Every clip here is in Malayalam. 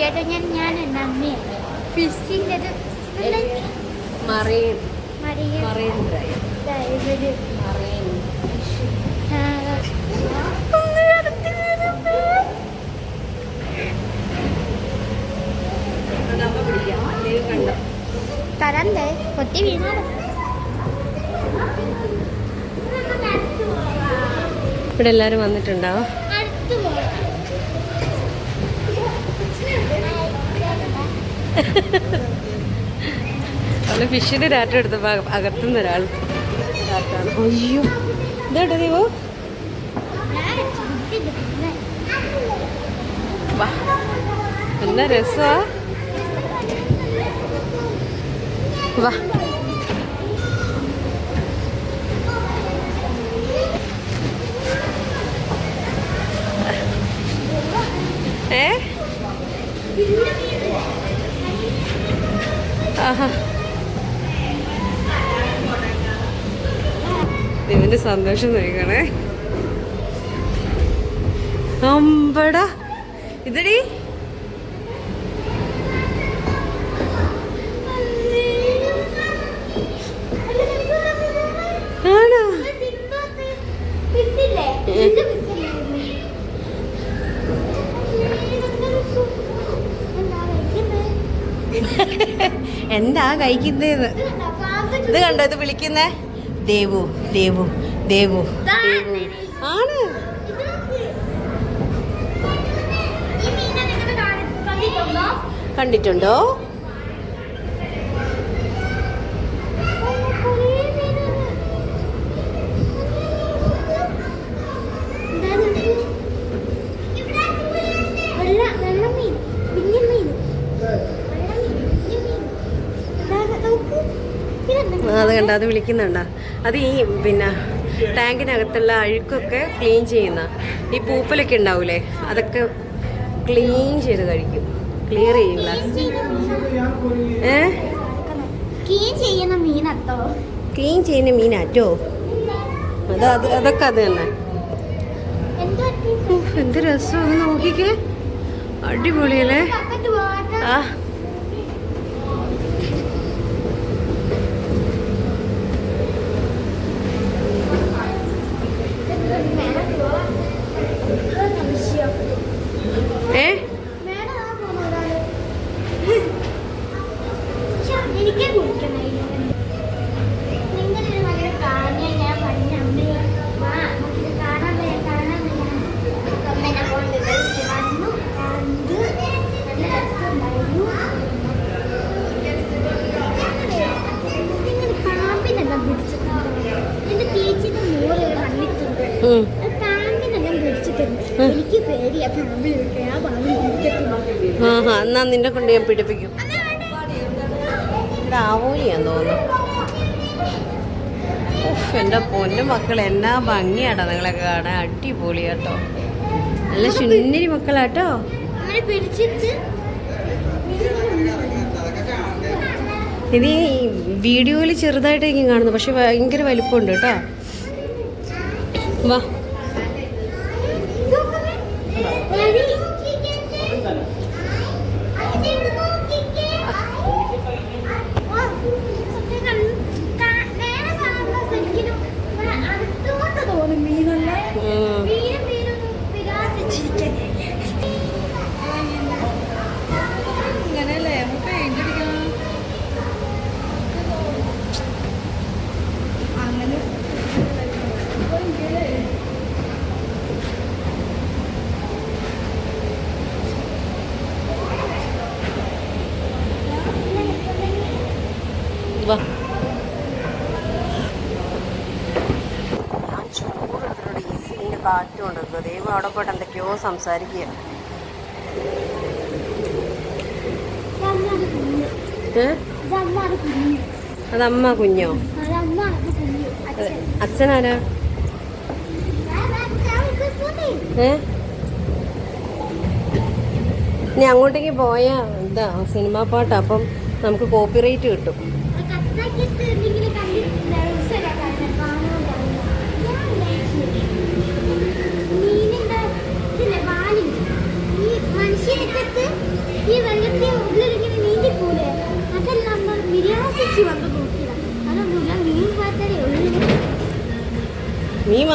ചേട്ടാ ഞാൻ ഞാൻ ഫിഷിന്റെ മറീൻ മറീൻ ഡ്രൈവ് മറീൻ കണ്ടോ തരണ്ടേ കൊത്തി വീണാലോ ഇവിടെ എല്ലാരും വന്നിട്ടുണ്ടാവും അവൾ ഫിഷിന്റെ ഡാറ്റ എടുത്തപ്പോൾ അകത്തുനിന്ന് ഒരാൾ രാത്രാണ്. അയ്യോ ഇതേട്ടോ ദൈവോ? എന്നാ രസമാ വാ. ഇവന്റെ സന്തോഷം നോക്കണേ അമ്പടാ. ഇതടി ആണോ ഫിഷില്ലേ ഇത് ഫിഷില്ലേ കഴിക്കുന്നത് ഇത് കണ്ടോ ഇത് വിളിക്കുന്നേ? ദേവു ദേവു ദേവു ദേവു. ആണ്. കണ്ടിട്ടുണ്ടോ ആ, അത് കണ്ട അത് വിളിക്കുന്നുണ്ടോ അത് ഈ പിന്നെ ടാങ്കിനകത്തുള്ള അഴുക്കൊക്കെ ക്ലീൻ ചെയ്യുന്ന ഈ പൂപ്പലൊക്കെ ഉണ്ടാവൂലേ? അതൊക്കെ ക്ലീൻ ചെയ്ത് കഴിക്കും. ക്ലിയർ ചെയ്യും ഏ? ക്ലീൻ ചെയ്യുന്ന ക്ലീൻ ചെയ്യുന്ന മീനാറ്റോ? അത് അത് അതൊക്കെ അത് തന്നെ. എന്ത് രസം ഒന്ന് നോക്കിക്കേ. അടിപൊളിയല്ലേ? ആ ഏ എനിക്ക് കുടിക്കണം നിങ്ങളൊരു നല്ല കാര്യം ഞാൻ പറഞ്ഞ അമ്മേ വാ നമുക്കിത് കാണാൻ വരാം കാണാൻ വരാം അമ്മേനെ കൊണ്ട് വിളിച്ച് വന്നു കണ്ടു നല്ല രസമുണ്ടായിരുന്നു നിങ്ങൾ പാമ്പിനെല്ലാം പിടിച്ചിട്ടുണ്ടോ എന്റെ ചേച്ചിയുടെ മോൾ വന്നിട്ടുണ്ട് ഉം. പാമ്പിനെല്ലാം പിടിച്ചിട്ടുണ്ട് എനിക്ക് പേടിയാ പാമ്പിൽ വിട്ടേ ആ പാമ്പിൽ പിടിക്കത്തില്ല ആ ഹാ എന്നാ നിന്നെ കൊണ്ട് ഞാൻ പിടിപ്പിക്കും. ഇവിടെ ആവോലിയാന്ന് തോന്നുന്നു. എന്റെ എന്റെ പൊന്നു മക്കൾ എന്നാ ഭംഗിയാട്ടോ നിങ്ങളൊക്കെ കാണാൻ. അടിപൊളി കേട്ടോ. നല്ല ചുന്നരി മക്കളാട്ടോ. ഇത് വീഡിയോയിൽ ചെറുതായിട്ടേക്കും കാണുന്നു പക്ഷെ ഭയങ്കര വലിപ്പമുണ്ട് കേട്ടോ. വാ അവിടെ പോയിട്ട് എന്തൊക്കെയോ സംസാരിക്കുക അതമ്മ കുഞ്ഞോ? അച്ഛനാരാ? ഏ? ഇനി അങ്ങോട്ടേക്ക് പോയാ എന്താ സിനിമാ പാട്ടാ അപ്പം നമുക്ക് കോപ്പിറൈറ്റ് കിട്ടും.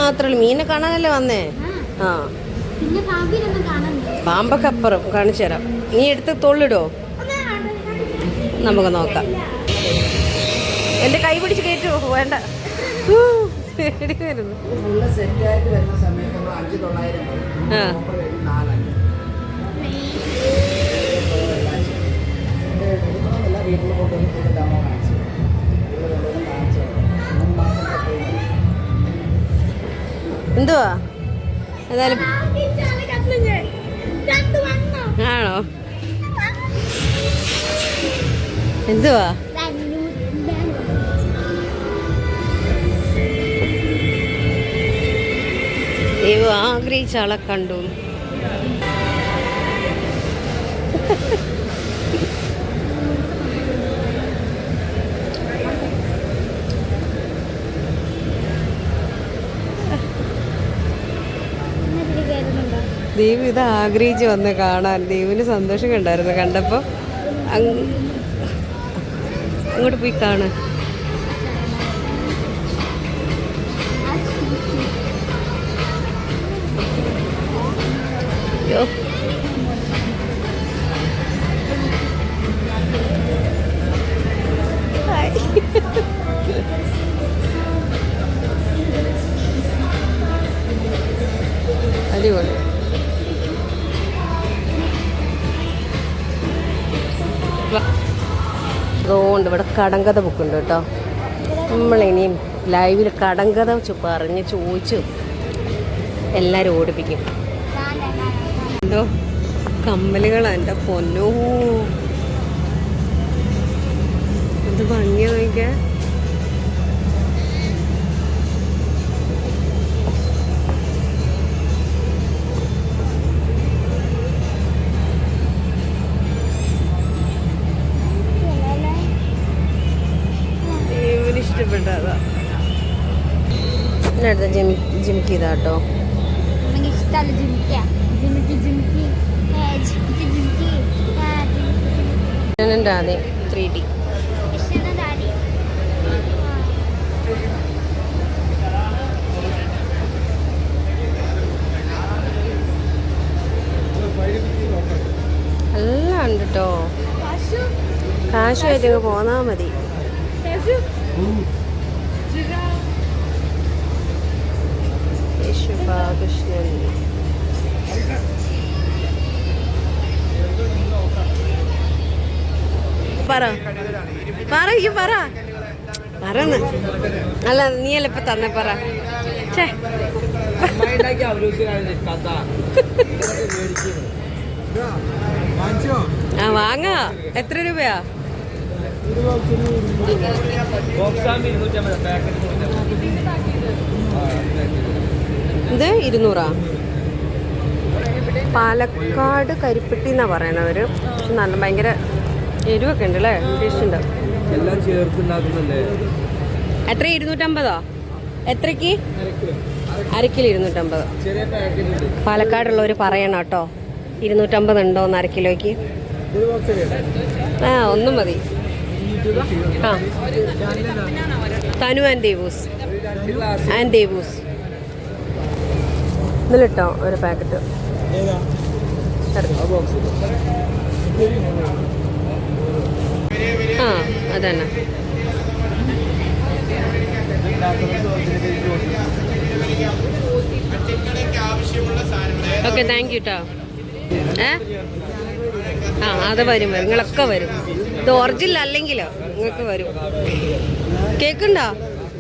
മാത്രമല്ല മീനെ കാണാനല്ലേ വന്നേ ആ പാമ്പക്കപ്പുറം പാമ്പൊക്കെ അപ്പുറം കാണിച്ചു തരാം നീ എടുത്ത് തൊള്ളിടോ നമുക്ക് നോക്കാം എന്റെ കൈ പിടിച്ച് കയറ്റുമോ വേണ്ട പേടി വരുന്നു ആ. വീട്ടിൽ കൊണ്ടുവന്ന് ഡെമോ കാണിച്ചു എന്തുവാ? ഏതായാലും ആണോ? എന്തുവാ? ദൈവം ആഗ്രഹിച്ച ആളെ കണ്ടു. ദൈവം ഇത് ആഗ്രഹിച്ച് വന്ന് കാണാൻ ദൈവന് സന്തോഷം കണ്ടായിരുന്നു കണ്ടപ്പോൾ അങ്ങോട്ട് പോയി കാണാൻ അതുകൊണ്ട് ഇവിടെ കടങ്കഥ ബുക്കുണ്ട് കേട്ടോ. നമ്മളിനിയും ലൈവിൽ കടങ്കഥ പറഞ്ഞ് ചോദിച്ചു എല്ലാവരും ഓടിപ്പിക്കും. എന്തോ കമ്മലുകളാ എന്റെ പൊന്നോ. എന്ത് ഭംഗിയാ നോക്കിയാ ജിമിക്ക് ചെയ്താ കേട്ടോ രാധേ ത്രീ ഡി എല്ലാം ഉണ്ട് കേട്ടോ കാശുമായിട്ട് പോന്നാ മതി. യേശുപാകൃഷ്ണൻ പറ. പറ ഈ പറ. പറന്ന്. അല്ല നീയല്ല ഇപ്പൊ തന്നെ പറ. ഛേ. ആ വാങ്ങാ. എത്ര രൂപയാ? ഇരുന്നൂറ്റമ്പത് ഇത് ഇരുന്നൂറാ. പാലക്കാട് കരിപ്പെട്ടി എന്നാ പറയണവര്. പക്ഷെ നല്ല ഭയങ്കര എരിവൊക്കെ ഉണ്ട് അല്ലേ ടേസ്റ്റ് ഉണ്ട്. എല്ലാം ചേർത്തുണ്ടാക്കുന്നല്ലേ? എത്ര? ഇരുന്നൂറ്റമ്പതോ? എത്രക്ക്? അരക്കിലോ ഇരുന്നൂറ്റമ്പത്. പാലക്കാടുള്ളവർ പറയണം കേട്ടോ. ഇരുന്നൂറ്റമ്പത് ഉണ്ടോ എന്ന് അരക്കിലോയ്ക്ക്? ആ ഒന്നും മതി. ആ. തനു ആൻഡ് ദേവൂസ്. ആൻഡ് ദേവൂസ്. ഇതിലിട്ടോ ഒരു പാക്കറ്റ്. ആ അതന്നെ. ഓക്കെ താങ്ക് യു കേട്ടോ ഏ? ആ അത് വരും വരും. നിങ്ങളൊക്കെ വരും. ഇത് ഒറിജിനൽ അല്ലെങ്കിലോ? നിങ്ങൾക്ക് വരും. കേക്കുണ്ടോ?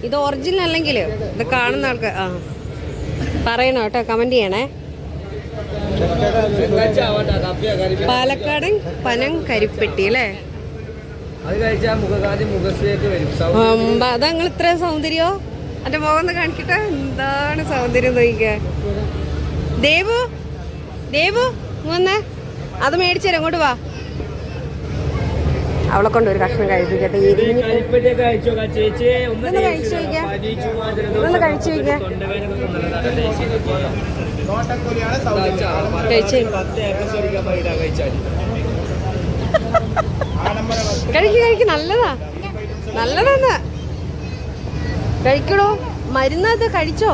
ഇത് ഒറിജിനൽ അല്ലെങ്കിലോ? ഇത് കാണുന്ന ആൾക്ക് ആ. പറയണം കേട്ടോ കമന്റ് ചെയ്യണേ. പാലക്കാടൻ പനം കരിപ്പെട്ടി അല്ലേ? അതങ്ങൾ ഇത്ര സൗന്ദര്യോ? എന്റെ മുഖം കാണിക്കട്ടെ? എന്താണ് സൗന്ദര്യം നോക്കിക്ക ദേവു? ദേവു അത് മേടിച്ചേരാ അങ്ങോട്ട് വാ. അവളെ കൊണ്ട് ഒരു കഷ്ണം കഴിപ്പിക്കട്ടെ എരിഞ്ഞ് കരിപ്പറ്റിയൊക്കെ കഴിച്ചു നോക്കാം ചേച്ചി? ഒന്ന് കഴിച്ചു കഴിക്ക് കഴിക്ക്. നല്ലതാ. നല്ലതാന്ന് കഴിക്കണോ? മരുന്നത് കഴിച്ചോ?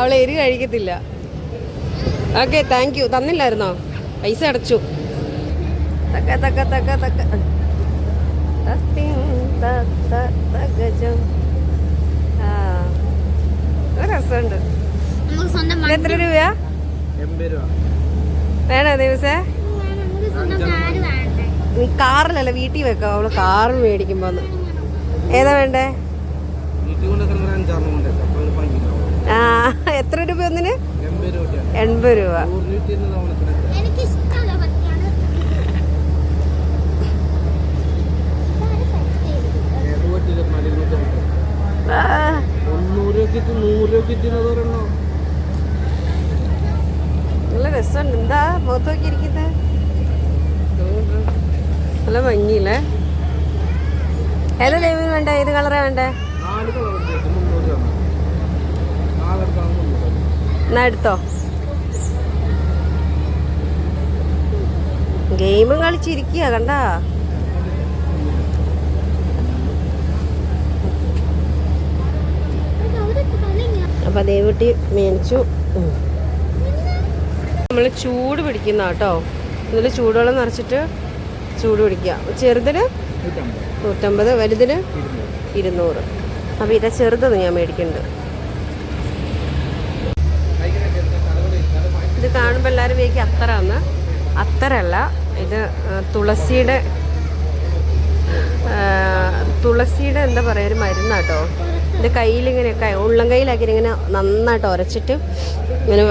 അവൾ എരി കഴിക്കത്തില്ല. ഓക്കെ താങ്ക് യു തന്നില്ലായിരുന്നോ? പൈസ അടച്ചു. തക്ക തക്ക തക്ക തക്ക. രസമുണ്ട്. എത്ര രൂപയാ? വേണോ ദിവസേ? നീ കാറിലല്ല വീട്ടിൽ വെക്കാം. അവൾ കാറിൽ മേടിക്കുമ്പോ. ഏതാ വേണ്ടേ? ആ എത്ര രൂപ ഒന്നിന്? എൺപത് രൂപ എനിക്ക് ഇഷ്ടമല്ല പറ്റിയാണ് ആ, നല്ല രസമുണ്ട്. എന്താ മുഖത്ത് നോക്കി ഇരിക്കുന്നത് നല്ല ഭംഗിയില്ലേ? ഏതാ ദൈവം വേണ്ട? ഏത് കളറാ വേണ്ടേ? എന്നാ എടുത്തോ? ഗെയിമും കളിച്ചിരിക്കുക കണ്ടാ? അപ്പൊ ദേവട്ടി മേടിച്ചു. നമ്മൾ ചൂട് പിടിക്കുന്ന കേട്ടോ. ഇതിൽ ചൂടുവെള്ളം നിറച്ചിട്ട് ചൂട് പിടിക്കുക. ചെറുതിന് നൂറ്റമ്പത് വലുതിന് ഇരുന്നൂറ്. അപ്പോൾ ഇതാ ചെറുതത് ഞാൻ മേടിക്കുന്നുണ്ട്. ഇത് കാണുമ്പോൾ എല്ലാവരും വിചാരിക്കും അത്തറാന്ന് അത്തറല്ല ഇത് തുളസിയുടെ തുളസിയുടെ എന്താ പറയുക ഒരു മരുന്നാട്ടോ ഇത് കയ്യിലിങ്ങനെ ഉള്ളം കയ്യിലാക്കി ഇങ്ങനെ നന്നായിട്ട് ഉരച്ചിട്ട് ഇങ്ങനെ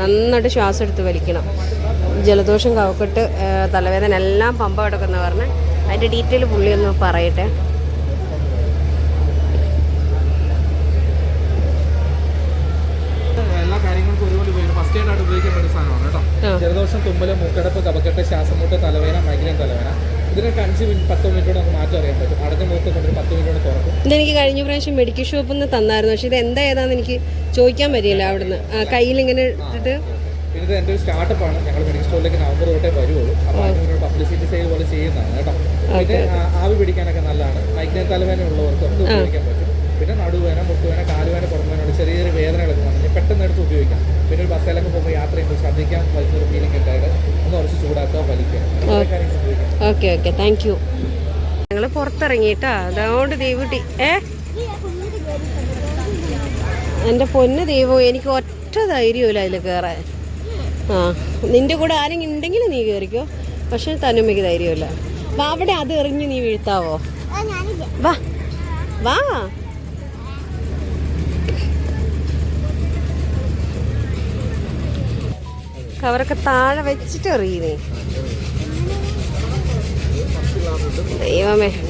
നന്നായിട്ട് ശ്വാസം എടുത്ത് വലിക്കണം. ജലദോഷം കവക്കെട്ട് തലവേദന എല്ലാം പമ്പ കിടക്കുന്ന പറഞ്ഞ്. അതിന്റെ ഡീറ്റെയിൽ പുള്ളി ഒന്ന് പറയട്ടെ. ഫസ്റ്റ് എയ്ഡ് ആയിട്ട് ഉപയോഗിക്കാൻ പറ്റിയ സാധനമാണ് കേട്ടോ. ജലദോഷം തുമ്പൽ മൂക്കടപ്പ് കപക്കെട്ട് ശ്വാസമുട്ട് തലവേദന മൈഗ്രൈൻ തലവേദന. ഇതിനൊക്കെ അഞ്ച് മിനിറ്റ് പത്ത് മിനിറ്റ് കൊണ്ട് നമുക്ക് മാറ്റം അറിയാൻ പറ്റും. അടഞ്ഞ മുഖത്ത് കൊണ്ട് പത്ത് മിനിറ്റ് കൊണ്ട് തുറക്കും. ഇതെനിക്ക് കഴിഞ്ഞ പ്രാവശ്യം മെഡിക്കൽ ഷോപ്പിൽ നിന്ന് തന്നായിരുന്നു. പക്ഷെ ഇത് എന്താ ഏതാന്ന് എനിക്ക് ചോദിക്കാൻ പറ്റിയില്ല അവിടുന്ന്. കയ്യിൽ ഇങ്ങനെ ഇട്ടിട്ട്? ഇത് എന്റെ ഒരു സ്റ്റാർട്ടപ്പ് ആണ്. ഞങ്ങൾ മെഡിക്കൽ സ്റ്റോറിലേക്ക് നവംബർ തൊട്ടേ വരുള്ളൂ അപ്പോൾ അതിനൊരു പബ്ലിസിറ്റി സെയിൽ പോലെ ചെയ്യുന്നതാണ് കേട്ടോ. പിന്നെ ആവി പിടിക്കാനൊക്കെ നല്ലതാണ്. മൈഗ്രൈൻ തലവേദന ഉള്ളവർക്ക് ഒക്കെ ഉപയോഗിക്കാൻ പറ്റും. പിന്നെ നടുവേന മുട്ടുവേന കാലുവേന പുറമേനോട് ചെറിയ ചെറിയ വേദനകളൊക്കെ വന്നിട്ട് പെട്ടെന്ന് എടുത്ത് ഉപയോഗിക്കാം. പിന്നെ ഒരു ബസ്സിലൊക്കെ പോകുമ്പോൾ യാത്ര ചെയ്യുമ്പോൾ ശ്രദ്ധിക്കാൻ ഓക്കെ ഓക്കെ. താങ്ക് യു ഞങ്ങൾ പുറത്തിറങ്ങിയിട്ടാ. അതുകൊണ്ട് ദൈവട്ടി. ഏ? എന്റെ പൊന്ന് ദൈവം എനിക്ക് ഒറ്റ ധൈര്യമില്ല അതിൽ കയറാൻ ആ നിന്റെ കൂടെ ആരെങ്കിലും ഉണ്ടെങ്കിൽ നീ കയറിക്കോ പക്ഷെ തനുമ്മയ്ക്ക് ധൈര്യമില്ല വാ അവിടെ അത് എറിഞ്ഞ് നീ വീഴ്ത്താവോ? വാ വാ. കവറൊക്കെ താഴെ വെച്ചിട്ട് എറിയുന്നേ. ദൈവമേ.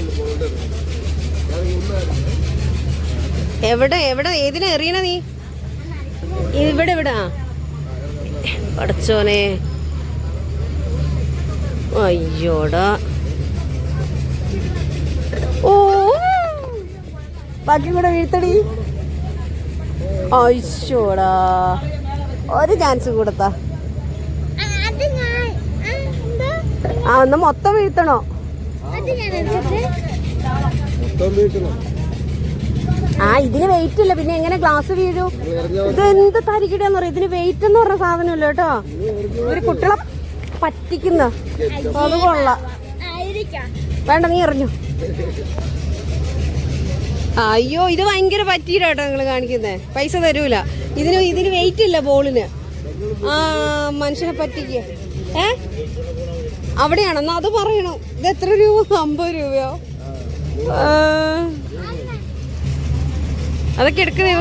എവിടെ എവിടെ? ഏതിനാ എറിയണ നീ? ഇവിടെ എവിടാ പഠിച്ചോനെ അയ്യോടാ. ഓ. ബാക്കി കൂടെ വീഴ്ത്തടി. അയ്യോടാ ഒരു ചാൻസ് കൊടുത്താ. ആ, ഒന്ന് മൊത്തം വീഴ്ത്തണോ? ആ ഇതിന് വെയിറ്റ് ഇല്ല. പിന്നെ എങ്ങനെ ഗ്ലാസ് വീഴൂ? ഇത് എന്ത് തരികിടാന്ന് പറയും ഇതിന് വെയിറ്റ് എന്ന് പറഞ്ഞ സാധനമല്ല കേട്ടോ. ഒരു കുട്ടികളെ പറ്റിക്കുന്ന അത് കൊള്ളാം. വേണ്ട നീ എറിഞ്ഞു. അയ്യോ ഇത് ഭയങ്കര പറ്റീര കേട്ടോ നിങ്ങൾ കാണിക്കുന്നേ. പൈസ തരൂല. ഇതിന് ഇതിന് വെയിറ്റ് ഇല്ല ബോളിന്. ആ മനുഷ്യനെ പറ്റിക്ക. ഏ? അവിടെയാണെന്നാ അത് പറയണം. ഇത് എത്ര രൂപ? അമ്പത് രൂപയോ. അതൊക്കെ എടുക്കുന്നേ